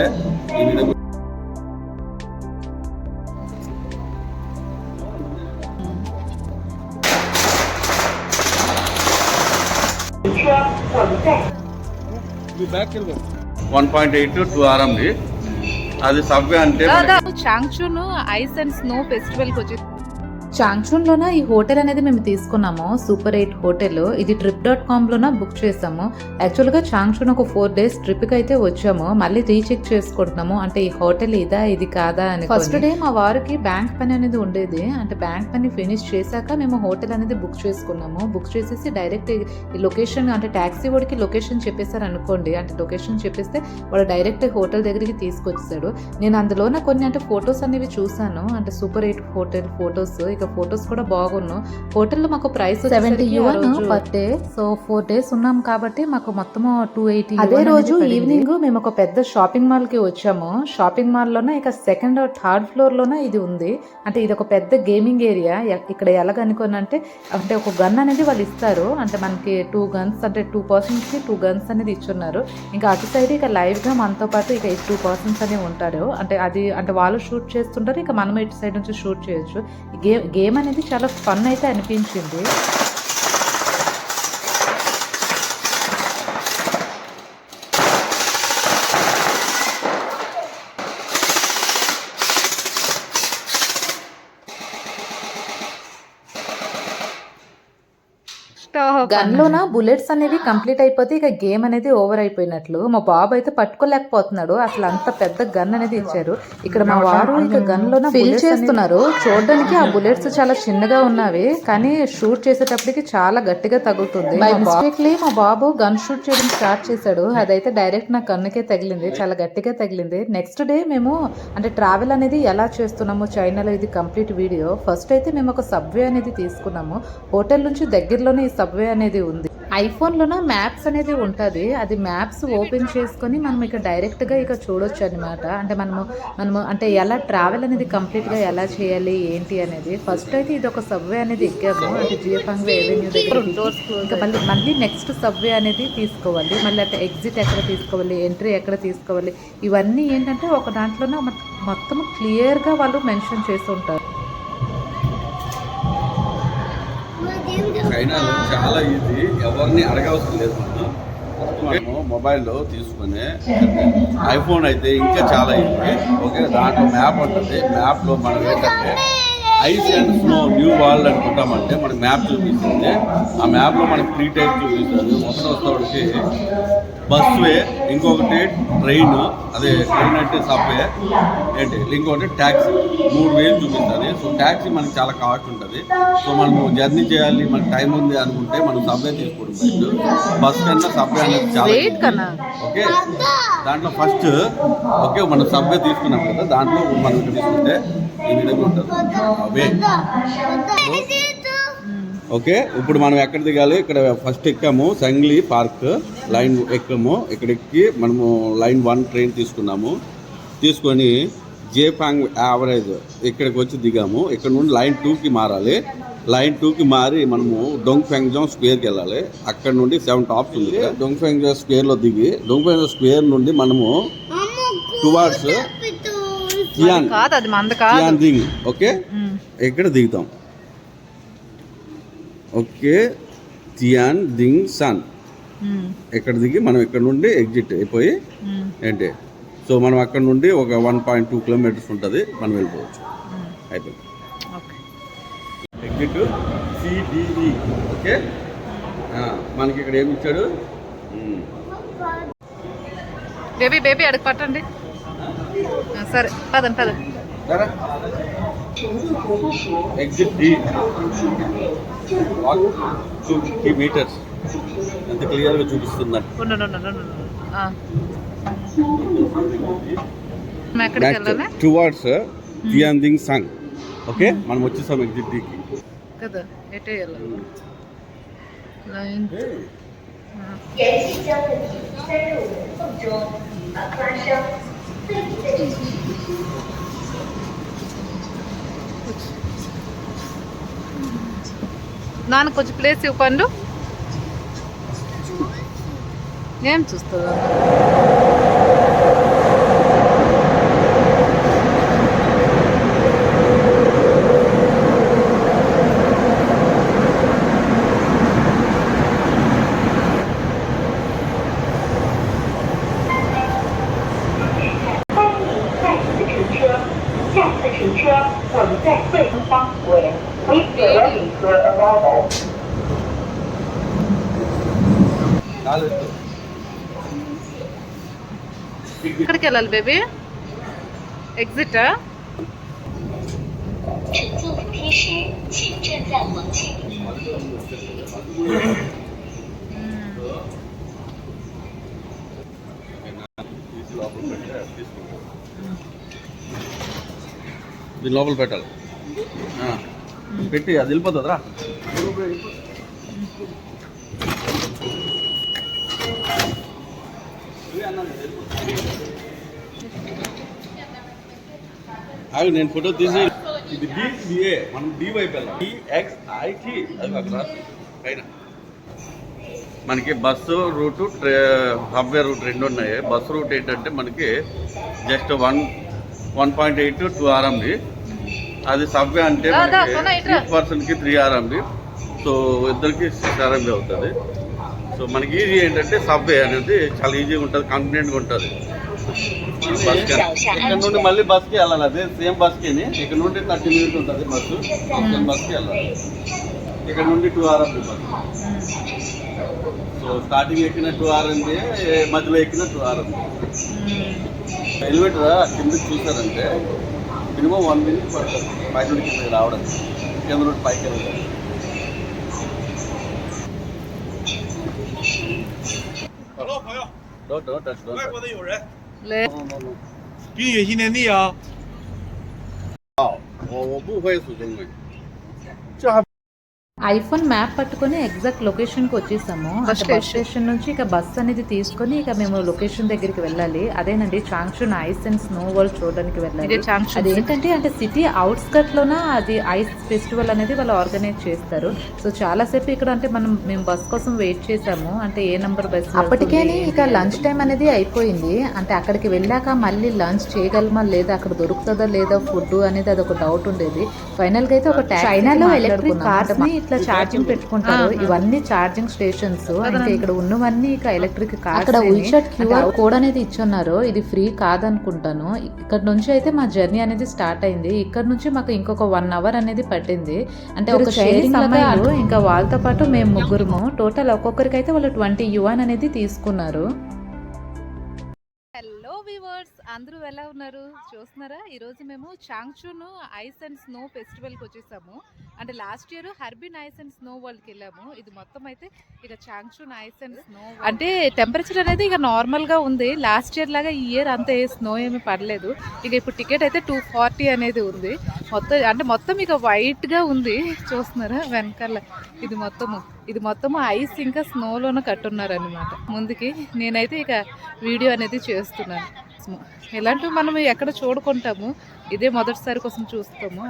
తీసుకుంటే ఈ విధంగా one point eight two RMB అది సబ్వే అంటే చాంగ్చూన్ ఐస్ అండ్ స్నో ఫెస్టివల్కి వచ్చి చాంగ్చూన్లోన ఈ హోటల్ అనేది మేము తీసుకున్నాము. Super eight hotel. ఇది ట్రిప్ డాట్ కామ్లోన బుక్ చేసాము. యాక్చువల్గా చాంగ్చూన్ ఒక ఫోర్ డేస్ ట్రిప్కి అయితే వచ్చాము. మళ్ళీ రీచెక్ చేసుకుంటున్నాము. అంటే ఈ హోటల్ ఇదా ఇది కాదా అని ఫస్ట్ డే మా వారికి బ్యాంక్ పని అనేది ఉండేది. అంటే బ్యాంక్ పని ఫినిష్ చేశాక మేము హోటల్ అనేది బుక్ చేసుకున్నాము. బుక్ చేసేసి డైరెక్ట్ ఈ లొకేషన్ అంటే ట్యాక్సీ వాడికి లొకేషన్ చెప్పేశారు అనుకోండి. అంటే లొకేషన్ చెప్పేస్తే వాడు డైరెక్ట్ హోటల్ దగ్గరికి తీసుకొచ్చాడు నేను అందులోన కొన్ని అంటే ఫొటోస్ అనేవి చూసాను అంటే సూపర్ ఎయిట్ హోటల్ ఫొటోస్. ఇక ఫొటోస్ కూడా బాగున్నాను హోటల్లో మాకు price seventy yuan per day so four days ఉన్నాం కాబట్టి మాకు మొత్తం టూ ఎయిటీ అదే రోజు ఈవినింగ్ మేము ఒక పెద్ద షాపింగ్ మాల్కి వచ్చాము. షాపింగ్ మాల్లోనే ఇక సెకండ్ థర్డ్ ఫ్లోర్లోనే ఇది ఉంది. అంటే ఇది ఒక పెద్ద గేమింగ్ ఏరియా ఇక్కడ ఎలాగనుకోని అంటే అంటే ఒక గన్ అనేది వాళ్ళు ఇస్తారు. అంటే మనకి టూ గన్స్ అంటే టూ పర్సన్స్కి టూ గన్స్ అనేది ఇచ్చున్నారు. ఇంకా అటు సైడ్ ఇక లైవ్గా మనతో పాటు ఇక టూ పర్సన్స్ అనేవి ఉంటారు. అంటే అది అంటే వాళ్ళు షూట్ చేస్తుంటారు. ఇక మనం ఇటు సైడ్ నుంచి షూట్ చేయొచ్చు. గేమ్ గేమ్ అనేది చాలా ఫన్ అయితే అనిపించింది. గన్ లోన బుల్లెట్స్ అనేవి కంప్లీట్ అయిపోతే ఇక గేమ్ అనేది ఓవర్ అయిపోయినట్లు. మా బాబు అయితే పట్టుకోలేకపోతున్నాడు. అసలు అంత పెద్ద గన్ అనేది ఇచ్చారు. ఇక్కడ మా వారు ఇక గన్ లోన ఫిల్ చేస్తున్నారు. చూడడానికి ఆ బుల్లెట్స్ చాలా చిన్నగా ఉన్నవి. కానీ షూట్ చేసేటప్పటికి చాలా గట్టిగా తగులుతుంది. మిస్టేక్లీ మా బాబు గన్ షూట్ చేయడం స్టార్ట్ చేశాడు. అదైతే డైరెక్ట్ నా కన్నుకే తగిలింది. చాలా గట్టిగా తగిలింది. నెక్స్ట్ డే మేము అంటే ట్రావెల్ అనేది ఎలా చేస్తున్నాము చైనాలో ఇది కంప్లీట్ వీడియో ఫస్ట్ అయితే మేము ఒక సబ్వే అనేది తీసుకున్నాము. హోటల్ నుంచి దగ్గరలోనే ఈ సబ్వే అనేది ఉంది. ఐఫోన్లోన మ్యాప్స్ అనేది ఉంటుంది. అది మ్యాప్స్ ఓపెన్ చేసుకొని మనం ఇక డైరెక్ట్గా ఇక చూడొచ్చు అనమాట అంటే మనము మనము అంటే ఎలా ట్రావెల్ అనేది కంప్లీట్గా ఎలా చేయాలి ఏంటి అనేది. ఫస్ట్ అయితే ఇది ఒక సబ్వే అనేది ఎక్కాము. అంటే జియోఫాంగ్వే ఎవెన్యూ దగ్గర ఇంకా మళ్ళీ మళ్ళీ నెక్స్ట్ సబ్వే అనేది తీసుకోవాలి. మళ్ళీ అంటే ఎగ్జిట్ ఎక్కడ తీసుకోవాలి ఎంట్రీ ఎక్కడ తీసుకోవాలి. ఇవన్నీ ఏంటంటే ఒక దాంట్లోనే మొత్తం క్లియర్గా వాళ్ళు మెన్షన్ చేసి ఉంటారు. చైనాలో చాలా ఈజీ ఎవరిని అడగవసరం లేదు మనం. మనము మొబైల్లో తీసుకుని ఐఫోన్ అయితే ఇంకా చాలా ఈజీ ఓకే దాంట్లో మ్యాప్ ఉంటుంది. మ్యాప్లో మనం ఏంటంటే ice and snow new world అనుకుంటామంటే మనకి మ్యాప్ చూపిస్తుంది. ఆ మ్యాప్లో మనకి త్రీ టైప్స్ చూపిస్తుంది. ఒకటి బస్ వే ఇంకొకటి ట్రైన్ అదే ట్రైన్ అంటే సబ్వే ఏంటి? ఇంకొకటి ట్యాక్సీ మూడు వేలు చూపిస్తుంది. సో ట్యాక్సీ మనకి చాలా కాస్ట్ ఉంటుంది. సో మనము జర్నీ చేయాలి మనకి టైం ఉంది అనుకుంటే మనం సబ్వే తీసుకోవడం బెస్ట్. బస్ కన్నా సబ్వే అనేది చాలా ఓకే దాంట్లో ఫస్ట్ ఓకే మనం సబ్వే తీసుకున్నాం కదా దాంట్లో మనం తీసుకుంటే ఈ విధంగా ఉంటుంది అవే. ఓకే ఇప్పుడు మనం ఎక్కడ దిగాలి? ఇక్కడ ఫస్ట్ ఎక్కాము సంగ్లీ పార్క్. లైన్ ఎక్కాము. ఇక్కడ ఎక్కి మనము లైన్ వన్ ట్రైన్ తీసుకున్నాము. తీసుకొని జేపాంగ్ యావరేజ్ ఇక్కడికి వచ్చి దిగాము. ఇక్కడ నుండి లైన్ టూకి మారాలి. లైన్ టూకి మారి మనము డొంగ్ ఫెంగ్జాంగ్ స్క్వేర్కి వెళ్ళాలి. అక్కడ నుండి సెవెన్ టాప్స్ ఉంది కదా. డొంగ్ ఫెంగ్జాంగ్ స్క్వేర్లో దిగి డొంగ్ ఫెంగ్జాంగ్ స్క్వేర్ నుండి మనము టువార్డ్స్ కాదు అది మంద కాదు. Ding okay? ఇక్కడ దిగుతాం? Okay Tian Ding San. ఇక్కడ దిగి మనం ఇక్కడ నుండి ఎగ్జిట్ అయిపోయి ఏంటి? సో మనం అక్కడ నుండి ఒక వన్ పాయింట్ టూ కిలోమీటర్స్ ఉంటుంది మనం వెళ్ళిపోవచ్చు. అయిపోయింది. Exit CDE okay? మనకి ఇక్కడ ఏమి ఇచ్చాడు. బేబీ బేబీ అడుగు పట్టండి. Sar, padek padek. Karena exit D, exit D? నాన్న కొంచెం ప్లేస్ ఇవ్వండు ఏం చూస్తుందా ready for arrival. ఎక్కడికి వెళ్ళాలి బేబీ ఎగ్జిట్ లోపల పెట్టాలి. పెట్టి అది వెళ్ళిపోతుందిరా. అవి నేను ఫోటో తీసి ఇది డి మనం డి వైపు వెళ్ళాం అది అక్కడ పైన. మనకి బస్సు రూటు ట్రే సబ్వే రూట్ రెండు ఉన్నాయి. బస్సు రూట్ ఏంటంటే మనకి just one one point eight two RMB. అది సబ్వే అంటే. ఈచ్ పర్సన్కి త్రీ ఆర్ఎంబి సో ఇద్దరికి సిక్స్ ఆర్ఎంబి అవుతుంది. సో మనకి ఈజీ ఏంటంటే సబ్వే అనేది చాలా ఈజీగా ఉంటుంది కాన్ఫిడెంట్గా ఉంటుంది. బస్ ఇక్కడ నుండి మళ్ళీ బస్కి వెళ్ళాలి అదే సేమ్ బస్కి ఇక్కడ నుండి థర్టీ మినిట్స్ ఉంటుంది బస్సు. సేమ్ బస్కి వెళ్ళాలి. ఇక్కడ నుండి two RMB bus. So starting ఎక్కిన టూ ఆర్ఎంబి మధ్యలో ఎక్కిన టూ ఆర్ఎంబి ఎలివేటర్ కిందకి చూసారంటే మినిమం వన్ మినిట్ పడుతుంది పై నుండి కిందకి రావడం కింద నుండి పైకి వెళ్ళడం Don't, don't touch, don't 外 touch. 国的有人， లే No, no, no. 冰雪新天地啊！我我不会数中文。 iPhone map పట్టుకొని ఎగ్జాక్ట్ లొకేషన్కి వచ్చేసాము. Bus station. నుంచి ఇక బస్ అనేది తీసుకొని ఇక మేము లొకేషన్ దగ్గరికి వెళ్ళాలి. అదేనండి Changchun ice and snow world చూడడానికి వెళ్ళాలి. అదేంటంటే అంటే సిటీ అవుట్స్కట్ లోన అది ఐస్ ఫెస్టివల్ అనేది వాళ్ళు ఆర్గనైజ్ చేస్తారు. సో చాలా సేపు ఇక్కడ అంటే మనం మేము బస్ కోసం వెయిట్ చేసాము. అంటే ఏ నంబర్ బస్ అప్పటికే ఇక లంచ్ టైం అనేది అయిపోయింది. అంటే అక్కడికి వెళ్ళాక మళ్ళీ లంచ్ చేయగలమా లేదా అక్కడ దొరుకుతుందా లేదా ఫుడ్ అనేది అది ఒక డౌట్ ఉండేది. ఫైనల్గా అయితే ఒక చైనాలో ఎలక్ట్రిక్ కార్స్ ఇట్లా ఛార్జింగ్ పెట్టుకుంటారు. ఇవన్నీ ఛార్జింగ్ స్టేషన్స్ ఇంకా ఇక్కడ ఉన్నవన్నీ ఇక ఎలక్ట్రిక్ కార్స్ అక్కడ? ఉల్షట్ క్యూఆర్ కోడ్ అనేది ఇచ్చున్నారు. ఇది ఫ్రీ కాదనుకుంటాను. ఇక్కడ నుంచి అయితే మా జర్నీ అనేది స్టార్ట్ అయింది. ఇక్కడ నుంచి మాకు ఇంకొక వన్ అవర్ అనేది పట్టింది. అంటే ఒక షేరింగ్ ఇంకా వాళ్ళతో పాటు మేము ముగ్గురము. టోటల్ ఒక్కొక్కరికి అయితే వాళ్ళు ట్వంటీ యువన్ అనేది తీసుకున్నారు. హలో వివర్స్ అందరూ ఎలా ఉన్నారు? చూస్తున్నారా? ఈరోజు మేము చాంగ్చూన్ ఐస్ అండ్ స్నో ఫెస్టివల్కి వచ్చేసాము. అంటే last year Harbin ice and snow వరల్డ్కి వెళ్ళాము. ఇది మొత్తం అయితే ఇక చాంగ్చూన్ ఐస్ అండ్ స్నో అంటే టెంపరేచర్ అనేది ఇక నార్మల్గా ఉంది. లాస్ట్ ఇయర్ లాగా ఈ ఇయర్ అంతే స్నో ఏమీ పడలేదు. ఇక ఇప్పుడు టికెట్ అయితే టూ ఫార్టీ అనేది ఉంది. మొత్తం అంటే మొత్తం ఇక వైట్గా ఉంది. చూస్తున్నారా? వెనకాల ఇది మొత్తము. ఇది మొత్తం ఐస్ ఇంకా స్నోలోనే కట్టున్నారు అనమాట ముందుకి నేనైతే ఇక వీడియో అనేది చేస్తున్నాను. ఇలాంటివి మనం ఎక్కడ చూడుకుంటాము ఇదే మొదటిసారి కోసం చూస్తాము.